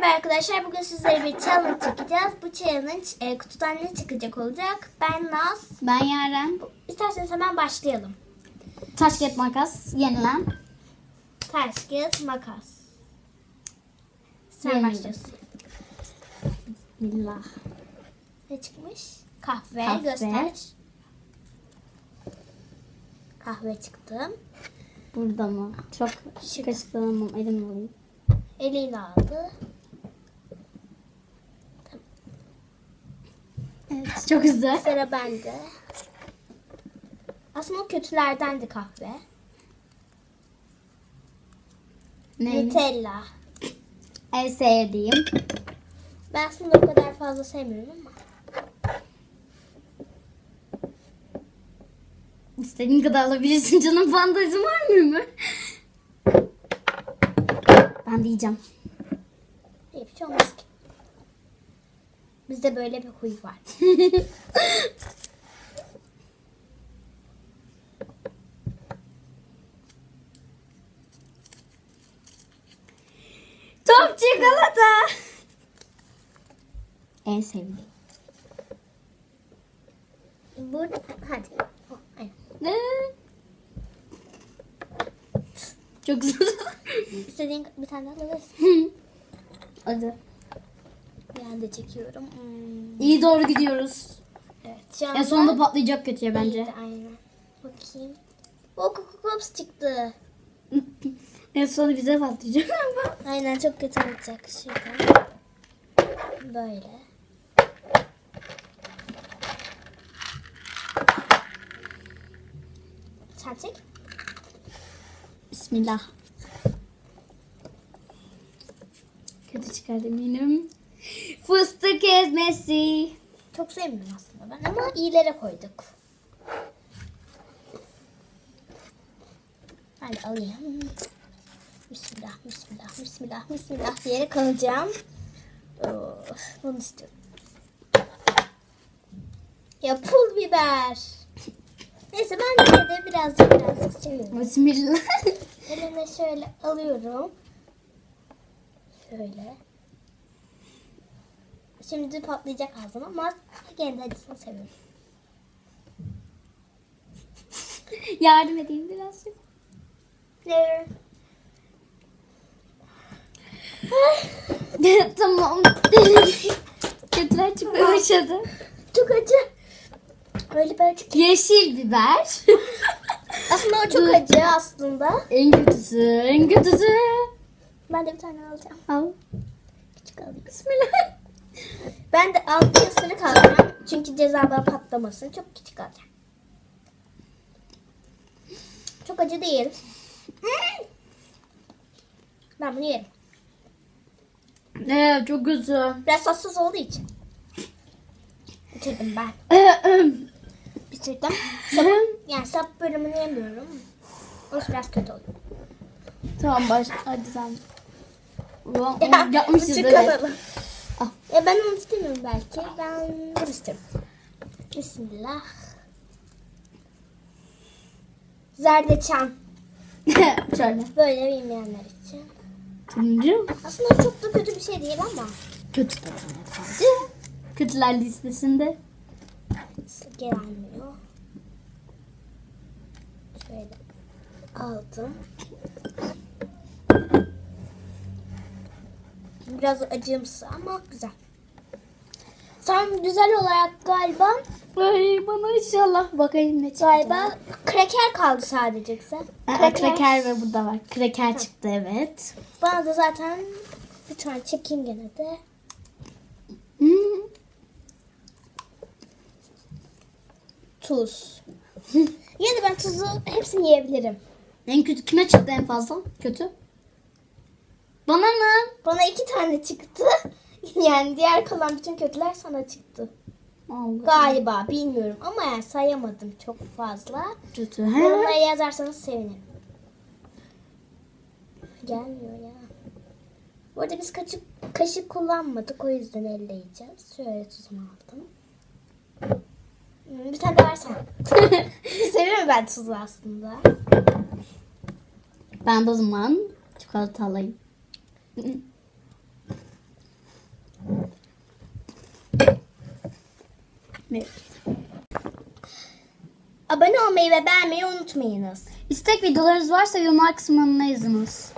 Merhaba arkadaşlar. Bugün sizlere bir challenge çekeceğiz. Bu challenge e, kutudan ne çıkacak olacak? Ben Naz. Ben Yaren. İsterseniz hemen başlayalım. Taş kağıt makas yenilen. Taş, kağıt, makas. Sen Yenildim. başlıyorsun. Billah. Ne çıkmış? Kahve. Kahve. Göster. Kahve çıktı. Burada mı? Çok Şık. kaşıklanamam. Elimle alayım. Eliyle aldı. Evet. Çok güzel. Sıra bende. Aslında o kötülerdendi kahve. Ne? Nutella. En sevdiğim. Ben aslında o kadar fazla sevmiyorum ama. İstediğin kadar alabilirsin canım. Fantezin var mı mı? Ben de yiyeceğim. Hiçbir şey olmaz. Bizde böyle bir huy var. Top çikolata. En sevdiğim. Bu hadi. Ne? Çok güzel. İstediğin bir tane daha alabilirsin. Hadi. Ben de çekiyorum. Hmm. İyi doğru gidiyoruz. Evet. En anda sonunda patlayacak kötüye bence. iyiydi, Aynen. Bakayım. O Coco Pops çıktı. en sonunda bize patlayacak. Aynen çok kötü olacak. Şuradan. Böyle. Sen çek. Bismillah. Kötü çıkardım eminim. Fıstık ezmesi. Çok sevmiyorum aslında ben ama iyilere koyduk. Hadi alayım. Bismillah, bismillah, bismillah, bismillah diyerek alacağım. Of, bunu istiyorum. Ya pul biber. Neyse ben yine de birazcık birazcık seviyorum. Bismillah. Elime şöyle alıyorum. Şöyle. Şimdi patlayacak ağzım ama gene de acısını seviyorum. Yardım edeyim birazcık. Ne? tamam. Kötüler çıkmaya başladı. Çok acı. Öyle böyle çok... Yeşil biber. Aslında o çok acı aslında. en kötüsü, en kötüsü. Ben de bir tane alacağım. Al. Küçük alayım. Bismillah. Ben de altı ısırık alacağım. Çünkü cezadan patlamasın. Çok küçük alacağım. Çok acı değil. Ben bunu yerim. Evet çok kötü. Biraz sossuz olduğu için. Bitirdim ben. Bitirdim. Yani sap bölümünü yemiyorum. Orası biraz kötü oluyor. tamam baş. Hadi sen. Ulan, onu Yapmışız evet. Ya ben onu istemiyorum belki. Ben bunu istiyorum. Bismillah. Zerdeçal. Şöyle. Böyle bilmeyenler için. Turuncu. Aslında çok da kötü bir şey değil ama. Kötü sadece. Kötüler listesinde. Gelmiyor. Şöyle aldım. Biraz acımsı ama güzel. Sen güzel olarak galiba Ay bana inşallah bakayım ne çıktı. galiba kreker kaldı sadece güzel. Aa, kreker ve burada var. Kreker çıktı evet. Bana da zaten bir tane çekeyim gene de. Hmm. Tuz. Yine de ben tuzu hepsini yiyebilirim. En kötü kime çıktı en fazla? Kötü. Bana mı? Bana iki tane çıktı. Yani diğer kalan bütün kötüler sana çıktı. Allah. Galiba bilmiyorum ama yani sayamadım çok fazla. Kötü. Yorumlara yazarsanız sevinirim. Gelmiyor ya. Bu arada biz kaşık, kaşık kullanmadık o yüzden elle yiyeceğiz. Şöyle tuzumu aldım. Hmm, Bir tane de versen. Seviyorum ben tuzu aslında. Ben de o zaman çikolata alayım. Evet. Abone olmayı ve beğenmeyi unutmayınız. İstek videolarınız varsa yorumlar kısmına yazınız.